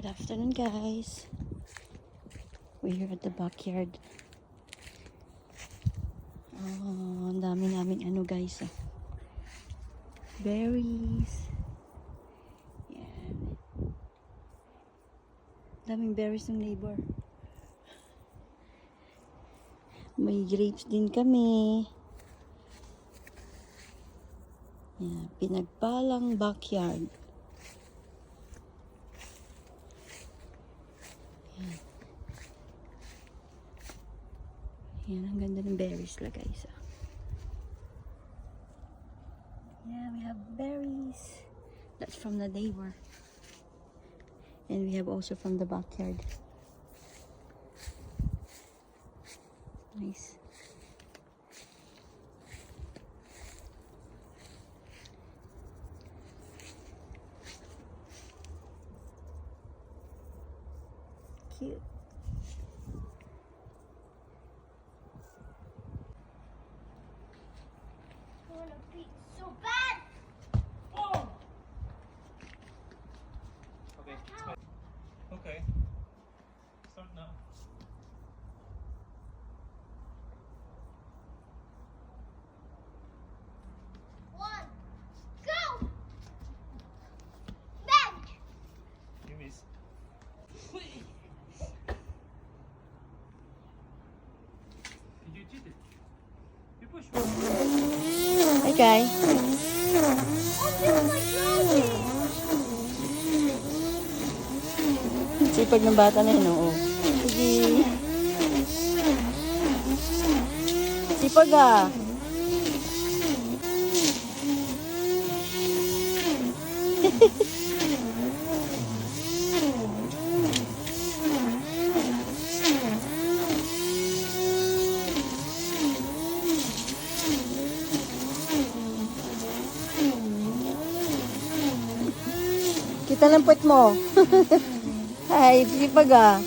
Good afternoon, guys. We're here at the backyard. Oh, ang dami namin ano, guys. ah. Berries. Yan. Daming berries ng neighbor. May grapes din kami. Yan, pinagpalang backyard. Yan, ang ganda ng berries la guys. ah. Yeah, we have berries. That's from the neighbor. And we have also from the backyard. Nice. Cute. I want to pee so bad. Oh. Okay. Okay. Start now. Trophy. Sipag ng bata na yun, oo. Sige. Sipag ah. Kita ng puwet mo. Ay, sipag ah.